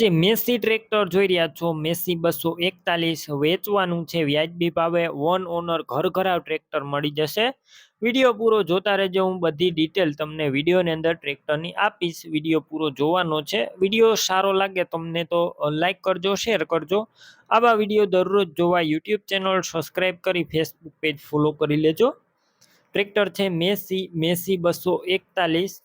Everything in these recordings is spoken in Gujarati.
જે મેસી ટ્રેક્ટર જોઈ રહ્યા છો, મેસી બસો એકતાલીસ વેચવાનું છે, વ્યાજબી ભાવે વન ઓનર ઘર ઘરાવ ટ્રેક્ટર મળી જશે. વીડિયો પૂરો જોતા રહેજો, હું બધી ડિટેલ તમને વિડીયોની અંદર ટ્રેક્ટરની આપીશ. વીડિયો પૂરો જોવાનો છે. વીડિયો સારો લાગે તમને તો લાઇક કરજો, શેર કરજો. આવા વીડિયો દરરોજ જોવા યુટ્યુબ ચેનલ સબસ્ક્રાઈબ કરી ફેસબુક પેજ ફોલો કરી લેજો. ટ્રેક્ટર છે મેસી મેસી બસો એકતાલીસ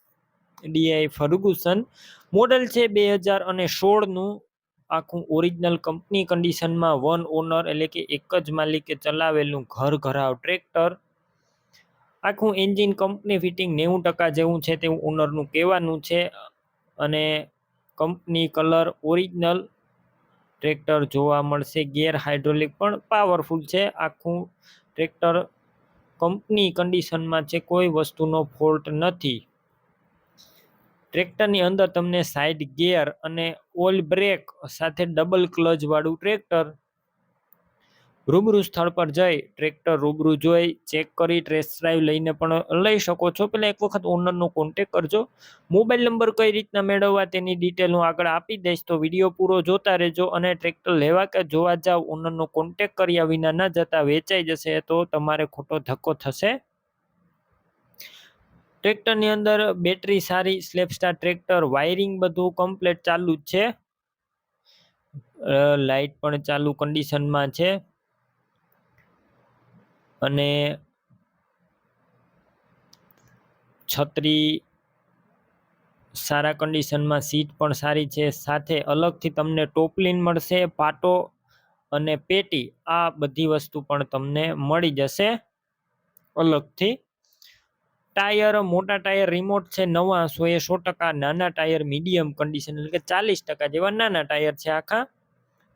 ડીઆઈ ફર્ગુસન. મોડલ છે બે હજાર અને સોળનું. આખું ઓરિજિનલ કંપની કન્ડિશનમાં વન ઓનર એટલે કે એક જ માલિકે ચલાવેલું ઘર ઘરાવ ટ્રેક્ટર. આખું એન્જિન કંપની ફિટિંગ નેવું ટકા જેવું છે તેવું ઓનરનું કહેવાનું છે. અને કંપની કલર ઓરિજિનલ. ટ્રેક્ટર જોવા મળશે. ગેર હાઇડ્રોલિક પણ પાવરફુલ છે. આખું ટ્રેક્ટર કંપની કન્ડિશનમાં છે. કોઈ વસ્તુનો ફોલ્ટ નથી. ટ્રેક્ટરની અંદર તમને સાઇડ ગિયર અને ઓઇલ બ્રેક સાથે ડબલ ક્લચ વાળું ટ્રેક્ટર રૂબરૂ સ્થળ પર જઈ ટ્રેક્ટર રૂબરૂ જોઈ ચેક કરી ટ્રેસ ડ્રાઈવ લઈને પણ લઈ શકો છો. પહેલાં એક વખત ઓનરનો કોન્ટેક કરજો. મોબાઈલ નંબર કઈ રીતના મેળવવા તેની ડિટેલ હું આગળ આપી દઈશ. તો વીડિયો પૂરો જોતા રહેજો અને ટ્રેક્ટર લેવા કે જોવા જાવ ઓનરનો કોન્ટેક કર્યા વિના ન જતા વેચાઈ જશે તો તમારે ખોટો ધક્કો થશે ટ્રેક્ટરની અંદર બેટરી સારી સ્લેપસ્ટાર ટ્રેક્ટર, વાયરિંગ બધું કમ્પ્લીટ ચાલુ જ છે. લાઇટ પણ ચાલુ કન્ડિશનમાં છે. અને છત્રી સારા કન્ડિશનમાં સીટ પણ સારી છે. સાથે અલગથી તમને ટોપલીન મળશે, પાટો અને પેટી, આ બધી વસ્તુ પણ તમને મળી જશે અલગથી. ટાયર, મોટા ટાયર રિમોટ છે, નવા, સો એ સો ટકા, નાના ટાયર મીડિયમ કન્ડિશન એટલે કે ચાલીસ ટકા જેવા નાના ટાયર છે આખા.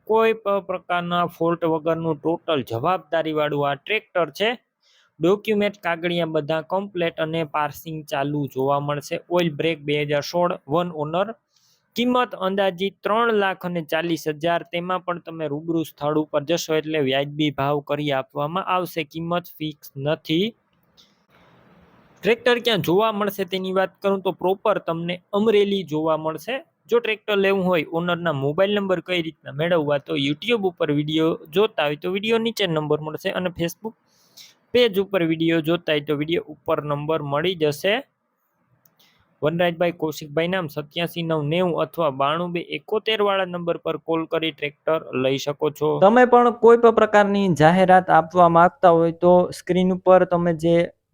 કોઈ પ્રકારના ફોલ્ટ વગરનું ટોટલ જવાબદારીવાળું આ ટ્રેક્ટર છે. ડોક્યુમેન્ટ કાગળિયા બધા કમ્પ્લેટ અને પાર્સિંગ ચાલુ જોવા મળશે. ઓઇલ બ્રેક બે હજાર સોળ વન ઓનર કિંમત અંદાજિત ત્રણ લાખ અને ચાલીસ હજાર, તેમાં પણ તમે રૂબરૂ સ્થળ ઉપર જશો એટલે વ્યાજબી ભાવ કરી આપવામાં આવશે. કિંમત ફિક્સ નથી. ટ્રેક્ટર ક્યાં જોવા મળશે તેની વાત કરું તો પ્રોપર તમને અમરેલી જોવા મળશે. જો ટ્રેક્ટર લેવું હોય ઓનરના મોબાઈલ નંબર કઈ રીતના મેળવવા તો યુટ્યુબ ઉપર વીડિયો જોતા હોય તો વીડિયો નીચે નંબર મળશે અને ફેસબુક પેજ ઉપર વીડિયો જોતા હોય તો વીડિયો ઉપર નંબર મળી જશે. વનરાજભાઈ કૌશિકભાઈ નામ સત્યાસી નવ નેવું અથવા બાણું બે એકોતેર વાળા નંબર પર કોલ કરી ટ્રેક્ટર લઈ શકો છો. તમે પણ કોઈ પણ પ્રકારની જાહેરાત આપવા માંગતા હોય તો સ્ક્રીન ઉપર તમે જે